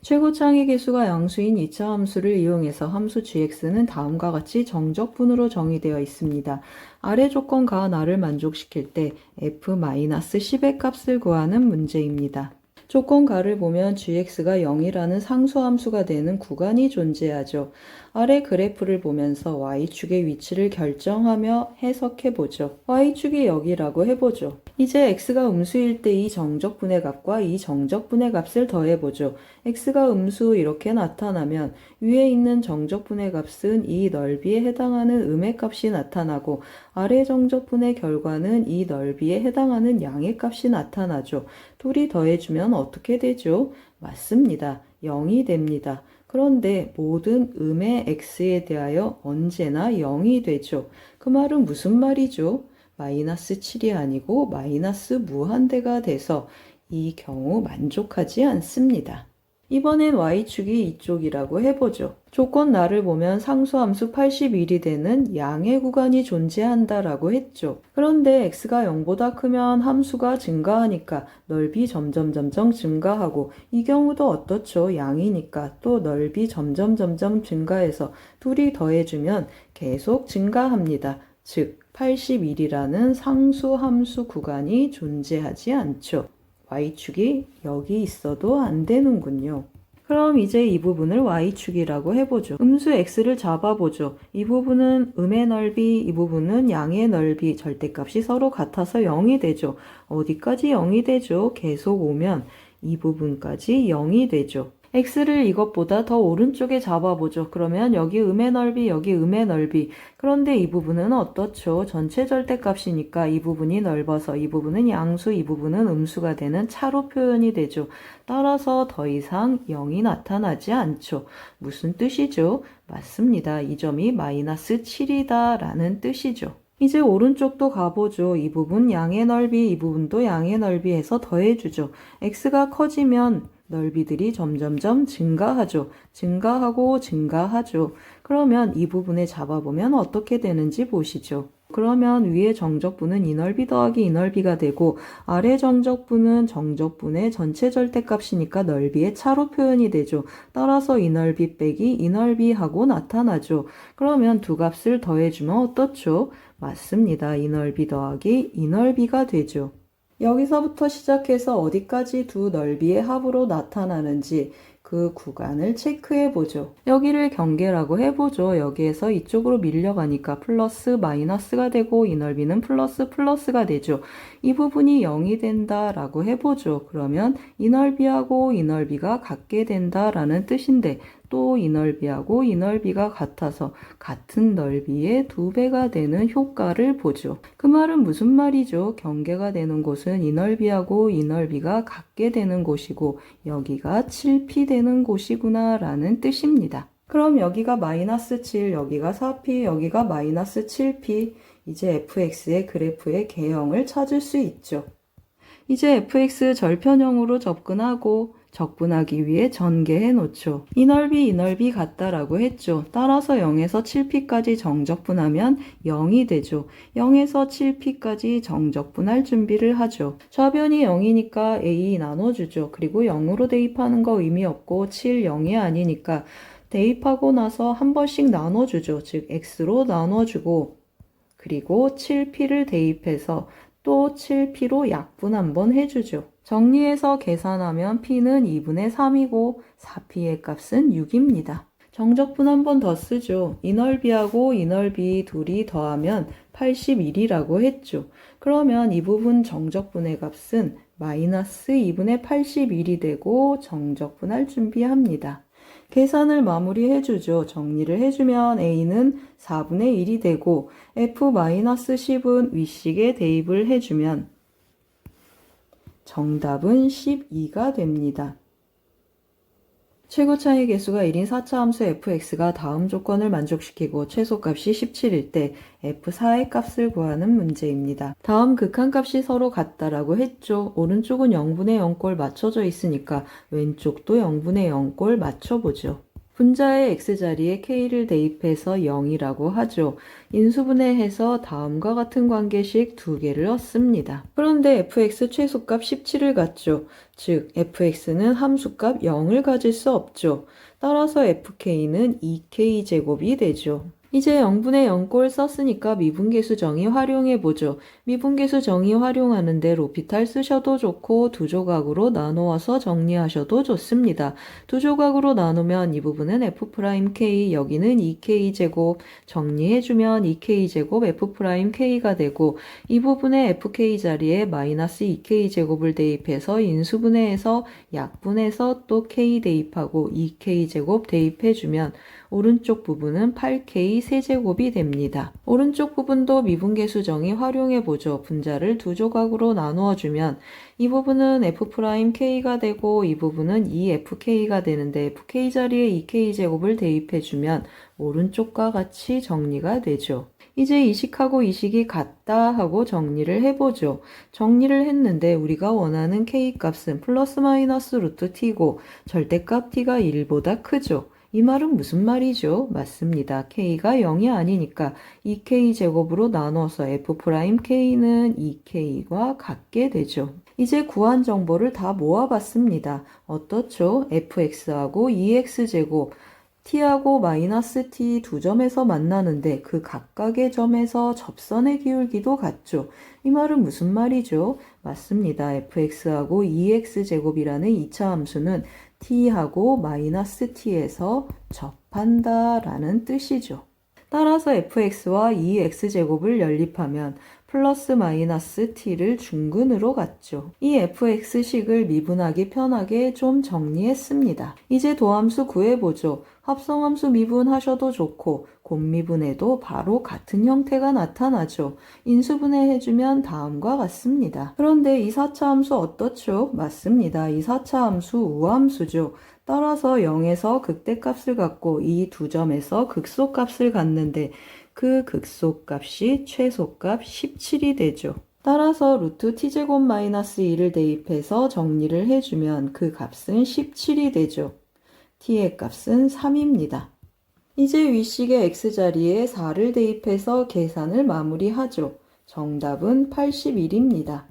최고 창의 개수가 양수인 2차 함수를 이용해서 함수 gx는 다음과 같이 정적분으로 정의되어 있습니다. 아래 조건 가 나를 만족시킬 때 f-10의 값을 구하는 문제입니다. 조건 가를 보면 gx가 0이라는 상수함수가 되는 구간이 존재하죠. 아래 그래프를 보면서 y축의 위치를 결정하며 해석해 보죠. y축이 여기라고 해보죠. 이제 x가 음수일 때 이 정적분의 값과 이 정적분의 값을 더해 보죠. x가 음수 이렇게 나타나면 위에 있는 정적분의 값은 이 넓이에 해당하는 음의 값이 나타나고 아래 정적분의 결과는 이 넓이에 해당하는 양의 값이 나타나죠. 둘이 더해주면 어떻게 되죠? 맞습니다. 0이 됩니다. 그런데 모든 음의 x에 대하여 언제나 0이 되죠. 그 말은 무슨 말이죠? 마이너스 7이 아니고 마이너스 무한대가 돼서 이 경우 만족하지 않습니다. 이번엔 y축이 이쪽이라고 해보죠. 조건 나를 보면 상수함수 81이 되는 양의 구간이 존재한다라고 했죠. 그런데 x가 0보다 크면 함수가 증가하니까 넓이 점점 점점 증가하고 이 경우도 어떻죠? 양이니까 또 넓이 점점 점점 증가해서 둘이 더해주면 계속 증가합니다. 즉 81이라는 상수함수 구간이 존재하지 않죠. Y축이 여기 있어도 안 되는군요. 그럼 이제 이 부분을 y축이라고 해보죠. 음수 x를 잡아보죠. 이 부분은 음의 넓이, 이 부분은 양의 넓이, 절대값이 서로 같아서 0이 되죠. 어디까지 0이 되죠? 계속 오면 이 부분까지 0이 되죠. X를 이것보다 더 오른쪽에 잡아보죠. 그러면 여기 음의 넓이, 여기 음의 넓이. 그런데 이 부분은 어떻죠? 전체 절대값이니까 이 부분이 넓어서 이 부분은 양수, 이 부분은 음수가 되는 차로 표현이 되죠. 따라서 더 이상 0이 나타나지 않죠. 무슨 뜻이죠? 맞습니다. 이 점이 마이너스 7이다 라는 뜻이죠. 이제 오른쪽도 가보죠. 이 부분 양의 넓이, 이 부분도 양의 넓이 해서 더해주죠. x가 커지면 넓이들이 점점점 증가하죠. 증가하고 증가하죠. 그러면 이 부분에 잡아보면 어떻게 되는지 보시죠. 그러면 위에 정적분은 이 넓이 더하기 이 넓이가 되고 아래 정적분은 정적분의 전체 절대값이니까 넓이의 차로 표현이 되죠. 따라서 이 넓이 빼기 이 넓이 하고 나타나죠. 그러면 두 값을 더해주면 어떻죠? 맞습니다. 이 넓이 더하기 이 넓이가 되죠. 여기서부터 시작해서 어디까지 두 넓이의 합으로 나타나는지 그 구간을 체크해 보죠. 여기를 경계라고 해보죠. 여기에서 이쪽으로 밀려가니까 플러스 마이너스가 되고 이 넓이는 플러스 플러스가 되죠. 이 부분이 0이 된다라고 해보죠. 그러면 이 넓이하고 이 넓이가 같게 된다라는 뜻인데 또 이 넓이하고 이 넓이가 같아서 같은 넓이의 두 배가 되는 효과를 보죠. 그 말은 무슨 말이죠? 경계가 되는 곳은 이 넓이하고 이 넓이가 같게 되는 곳이고 여기가 7p 되는 곳이구나 라는 뜻입니다. 그럼 여기가 마이너스 7, 여기가 4p, 여기가 마이너스 7p. 이제 fx의 그래프의 개형을 찾을 수 있죠. 이제 fx 절편형으로 접근하고 적분하기 위해 전개해 놓죠. 이 넓이 이 넓이 같다라고 했죠. 따라서 0에서 7p까지 정적분하면 0이 되죠. 0에서 7p까지 정적분할 준비를 하죠. 좌변이 0이니까 a 나눠주죠. 그리고 0으로 대입하는 거 의미 없고 7, 0이 아니니까 대입하고 나서 한 번씩 나눠주죠. 즉 x로 나눠주고 그리고 7p를 대입해서 또 7p로 약분 한번 해주죠. 정리해서 계산하면 p는 2분의 3이고 4p의 값은 6입니다. 정적분 한번 더 쓰죠. 이 넓이하고 이 넓이 둘이 더하면 81이라고 했죠. 그러면 이 부분 정적분의 값은 마이너스 2분의 81이 되고 정적분할 준비합니다. 계산을 마무리해 주죠. 정리를 해주면 a는 4분의 1이 되고 f-10은 위식에 대입을 해주면 정답은 12가 됩니다. 최고 차이 개수가 1인 4차 함수 fx가 다음 조건을 만족시키고 최소값이 17일 때 f4의 값을 구하는 문제입니다. 다음 극한값이 서로 같다라고 했죠. 오른쪽은 0분의 0꼴 맞춰져 있으니까 왼쪽도 0분의 0꼴 맞춰보죠. 분자의 x자리에 k를 대입해서 0이라고 하죠. 인수분해해서 다음과 같은 관계식 두 개를 얻습니다. 그런데 fx 최소값 17을 갖죠. 즉 fx는 함수값 0을 가질 수 없죠. 따라서 fk는 2k제곱이 되죠. 이제 0분의 0꼴 썼으니까 미분계수 정의 활용해보죠. 미분계수 정의 활용하는데 로피탈 쓰셔도 좋고 두 조각으로 나누어서 정리하셔도 좋습니다. 두 조각으로 나누면 이 부분은 f'k, 여기는 2k제곱, 정리해주면 2k제곱 f'k가 되고 이 부분의 fk 자리에 마이너스 2k제곱을 대입해서 인수분해해서 약분해서 또 k 대입하고 2k제곱 대입해주면 오른쪽 부분은 8k 세제곱이 됩니다. 오른쪽 부분도 미분계수 정의 활용해 보죠. 분자를 두 조각으로 나누어 주면 이 부분은 f'k가 되고 이 부분은 2fk가 되는데 fk 자리에 2k제곱을 대입해 주면 오른쪽과 같이 정리가 되죠. 이제 이식하고 이식이 같다 하고 정리를 해보죠. 정리를 했는데 우리가 원하는 k값은 플러스 마이너스 루트 t고 절대값 t가 1보다 크죠. 이 말은 무슨 말이죠? 맞습니다. k가 0이 아니니까 2k제곱으로 나눠서 f'k는 2k과 같게 되죠. 이제 구한 정보를 다 모아봤습니다. 어떻죠? fx하고 2x제곱, t하고 마이너스 t 두 점에서 만나는데 그 각각의 점에서 접선의 기울기도 같죠. 이 말은 무슨 말이죠? 맞습니다. fx하고 2x제곱이라는 2차 함수는 t하고 마이너스 t에서 접한다 라는 뜻이죠. 따라서 fx와 2x제곱을 연립하면 플러스 마이너스 t를 중근으로 갖죠. 이 fx식을 미분하기 편하게 좀 정리했습니다. 이제 도함수 구해보죠. 합성함수 미분하셔도 좋고 곱미분해도 바로 같은 형태가 나타나죠. 인수분해 해주면 다음과 같습니다. 그런데 이 4차 함수 어떻죠? 맞습니다. 이 4차 함수 우함수죠. 따라서 0에서 극대값을 갖고 이 두 점에서 극소값을 갖는데 그 극소값이 최소값 17이 되죠. 따라서 루트 t제곱 마이너스 2를 대입해서 정리를 해주면 그 값은 17이 되죠. t의 값은 3입니다. 이제 위식의 x자리에 4를 대입해서 계산을 마무리하죠. 정답은 81입니다.